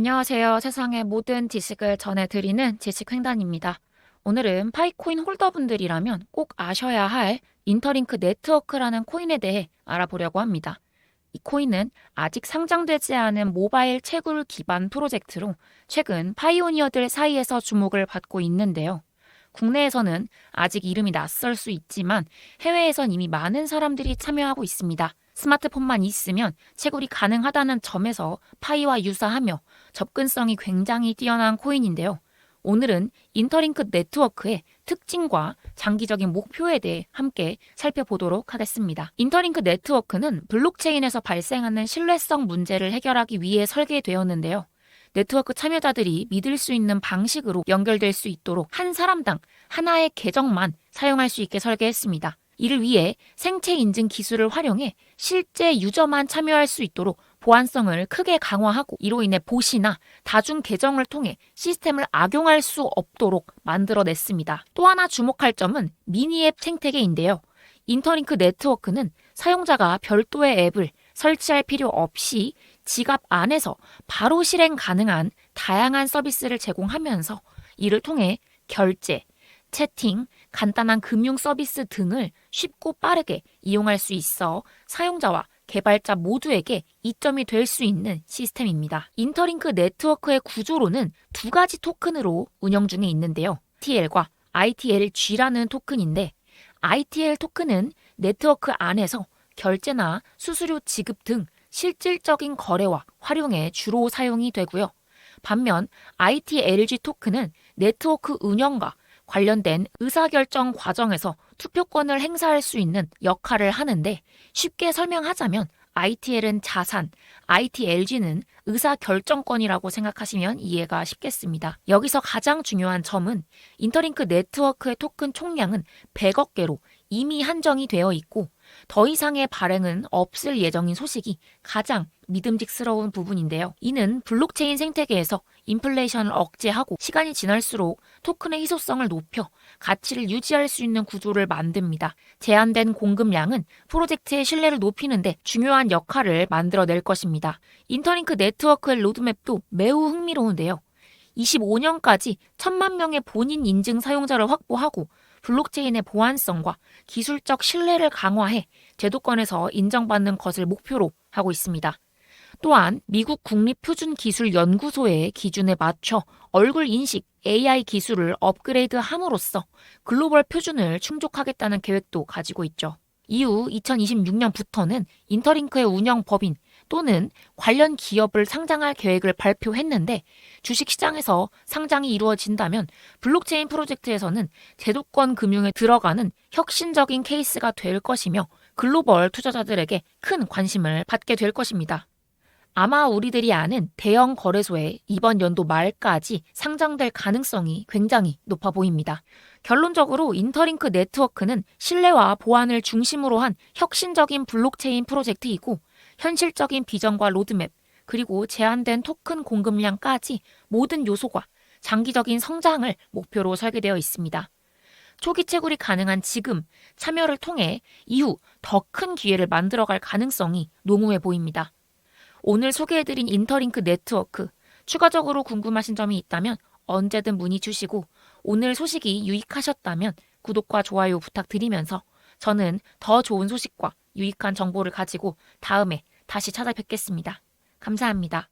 안녕하세요. 세상의 모든 지식을 전해드리는 지식횡단입니다. 오늘은 파이코인 홀더분들이라면 꼭 아셔야 할 인터링크 네트워크라는 코인에 대해 알아보려고 합니다. 이 코인은 아직 상장되지 않은 모바일 채굴 기반 프로젝트로 최근 파이오니어들 사이에서 주목을 받고 있는데요. 국내에서는 아직 이름이 낯설 수 있지만 해외에선 이미 많은 사람들이 참여하고 있습니다. 스마트폰만 있으면 채굴이 가능하다는 점에서 파이와 유사하며 접근성이 굉장히 뛰어난 코인인데요. 오늘은 인터링크 네트워크의 특징과 장기적인 목표에 대해 함께 살펴보도록 하겠습니다. 인터링크 네트워크는 블록체인에서 발생하는 신뢰성 문제를 해결하기 위해 설계되었는데요. 네트워크 참여자들이 믿을 수 있는 방식으로 연결될 수 있도록 한 사람당 하나의 계정만 사용할 수 있게 설계했습니다. 이를 위해 생체 인증 기술을 활용해 실제 유저만 참여할 수 있도록 보안성을 크게 강화하고 이로 인해 봇이나 다중 계정을 통해 시스템을 악용할 수 없도록 만들어냈습니다. 또 하나 주목할 점은 미니앱 생태계인데요. 인터링크 네트워크는 사용자가 별도의 앱을 설치할 필요 없이 지갑 안에서 바로 실행 가능한 다양한 서비스를 제공하면서 이를 통해 결제, 채팅, 간단한 금융 서비스 등을 쉽고 빠르게 이용할 수 있어 사용자와 개발자 모두에게 이점이 될 수 있는 시스템입니다. 인터링크 네트워크의 구조로는 두 가지 토큰으로 운영 중에 있는데요. ITL과 ITLG라는 토큰인데 ITL 토큰은 네트워크 안에서 결제나 수수료 지급 등 실질적인 거래와 활용에 주로 사용이 되고요. 반면 ITLG 토큰은 네트워크 운영과 관련된 의사결정 과정에서 투표권을 행사할 수 있는 역할을 하는데 쉽게 설명하자면 ITL은 자산, ITLG는 의사결정권이라고 생각하시면 이해가 쉽겠습니다. 여기서 가장 중요한 점은 인터링크 네트워크의 토큰 총량은 100억 개로 이미 한정이 되어 있고 더 이상의 발행은 없을 예정인 소식이 가장 믿음직스러운 부분인데요. 이는 블록체인 생태계에서 인플레이션을 억제하고 시간이 지날수록 토큰의 희소성을 높여 가치를 유지할 수 있는 구조를 만듭니다. 제한된 공급량은 프로젝트의 신뢰를 높이는데 중요한 역할을 만들어낼 것입니다. 인터링크 네트워크의 로드맵도 매우 흥미로운데요. 25년까지 천만 명의 본인 인증 사용자를 확보하고 블록체인의 보안성과 기술적 신뢰를 강화해 제도권에서 인정받는 것을 목표로 하고 있습니다. 또한 미국 국립표준기술연구소의 기준에 맞춰 얼굴 인식 AI 기술을 업그레이드 함으로써 글로벌 표준을 충족하겠다는 계획도 가지고 있죠. 이후 2026년부터는 인터링크의 운영 법인 또는 관련 기업을 상장할 계획을 발표했는데 주식시장에서 상장이 이루어진다면 블록체인 프로젝트에서는 제도권 금융에 들어가는 혁신적인 케이스가 될 것이며 글로벌 투자자들에게 큰 관심을 받게 될 것입니다. 아마 우리들이 아는 대형 거래소에 이번 연도 말까지 상장될 가능성이 굉장히 높아 보입니다. 결론적으로 인터링크 네트워크는 신뢰와 보안을 중심으로 한 혁신적인 블록체인 프로젝트이고 현실적인 비전과 로드맵, 그리고 제한된 토큰 공급량까지 모든 요소가 장기적인 성장을 목표로 설계되어 있습니다. 초기 채굴이 가능한 지금 참여를 통해 이후 더 큰 기회를 만들어갈 가능성이 농후해 보입니다. 오늘 소개해드린 인터링크 네트워크, 추가적으로 궁금하신 점이 있다면 언제든 문의 주시고 오늘 소식이 유익하셨다면 구독과 좋아요 부탁드리면서 저는 더 좋은 소식과 유익한 정보를 가지고 다음에 다시 찾아뵙겠습니다. 감사합니다.